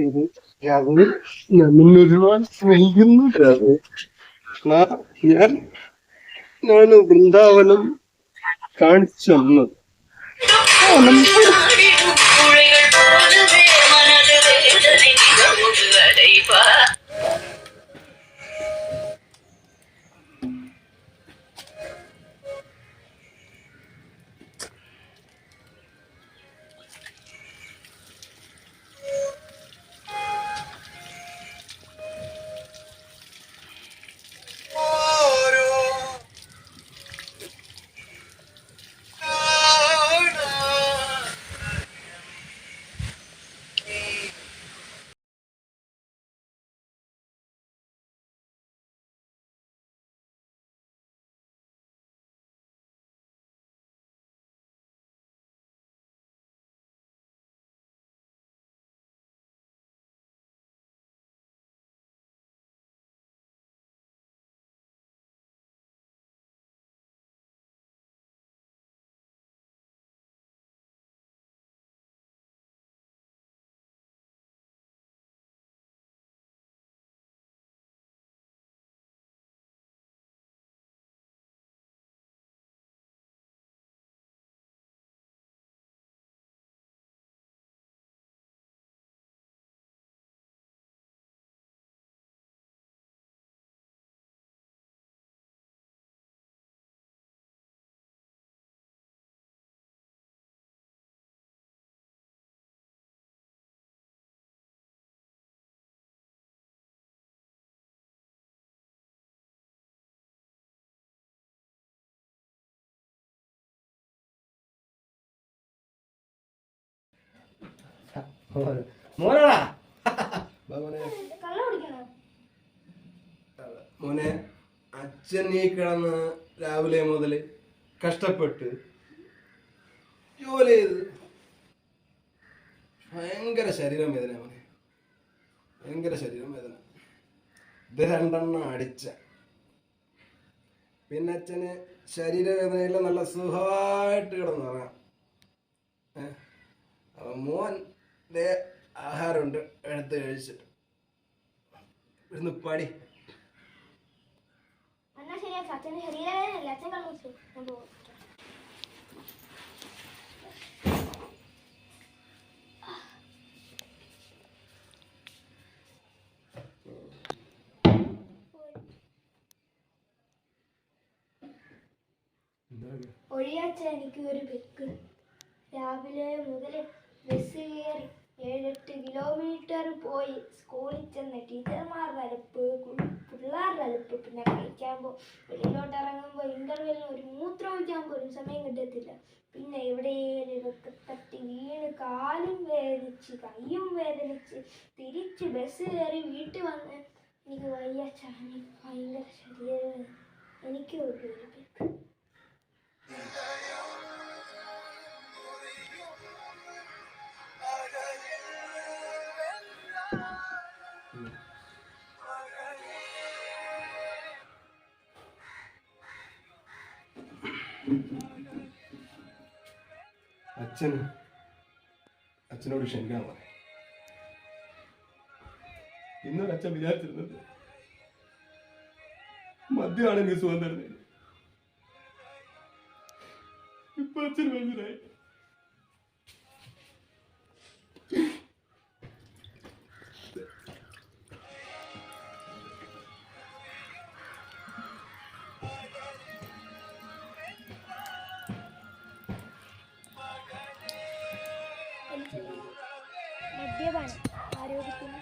ഇത് രാഹുൽ ഞാൻ ഒരുപാട് സ്നേഹിക്കുന്നു ഞാൻ ഞാൻ വൃന്ദാവനം കാണിച്ചു തന്നത്. പുഴകൾ മോനാടാ. മോനെ. മോനെ അച്ഛൻ ഈ കിടന്ന് രാവിലെ മുതൽ കഷ്ടപ്പെട്ട് ജോലി ചെയ്ത് ഭയങ്കര ശരീരം വേദന മോനെ. ഭയങ്കര ശരീരം വേദന. ഇത് രണ്ടെണ്ണം അടിച്ച. പിന്നെ അച്ഛന് ശരീരവേദനയില്ല നല്ല സുഖമായിട്ട് കിടന്നു പറയാം അപ്പൊ മോൻ ആഹാരമുണ്ട്. എടുത്ത് കഴിച്ചിട്ട്. ഇരുന്ന് പടി. ഒഴിയാച്ച എനിക്ക് ഒരു ബെക്ക് രാവിലെ മുതൽ ബസ് കയറി ഏഴെട്ട് കിലോമീറ്റർ പോയി സ്കൂളിൽ ചെന്ന് ടീച്ചർമാർ വലുപ്പ് പിള്ളേരുടെ വലുപ്പ് പിന്നെ കഴിക്കാൻ പോകും വെളിയിലോട്ട് ഇറങ്ങുമ്പോൾ ഇന്റർവെല്ലിന് ഒരു മൂത്രം ഒഴിക്കാൻ പോലും സമയം കിട്ടത്തില്ല. പിന്നെ എവിടെയൊക്കെ തട്ടി വീണ് കാലും വേദനിച്ച് കൈയും വേദനിച്ച് തിരിച്ച് ബസ് കയറി വീട്ടിൽ വന്ന് എനിക്ക് വയ്യ ചാണി ഭയങ്കര ശരീരം എനിക്ക് ഒരു അച്ഛന് അച്ഛനോട് ക്ഷമിക്കാൻ പറ ഇന്നൊരു അച്ഛൻ വിചാരിച്ചിരുന്നത് മദ്യമാണ് എനിക്ക് സുഖം തരുന്നത് ഇപ്പൊ അച്ഛൻ മനസ്സിലായി. ആരോഗ്യത്തിന്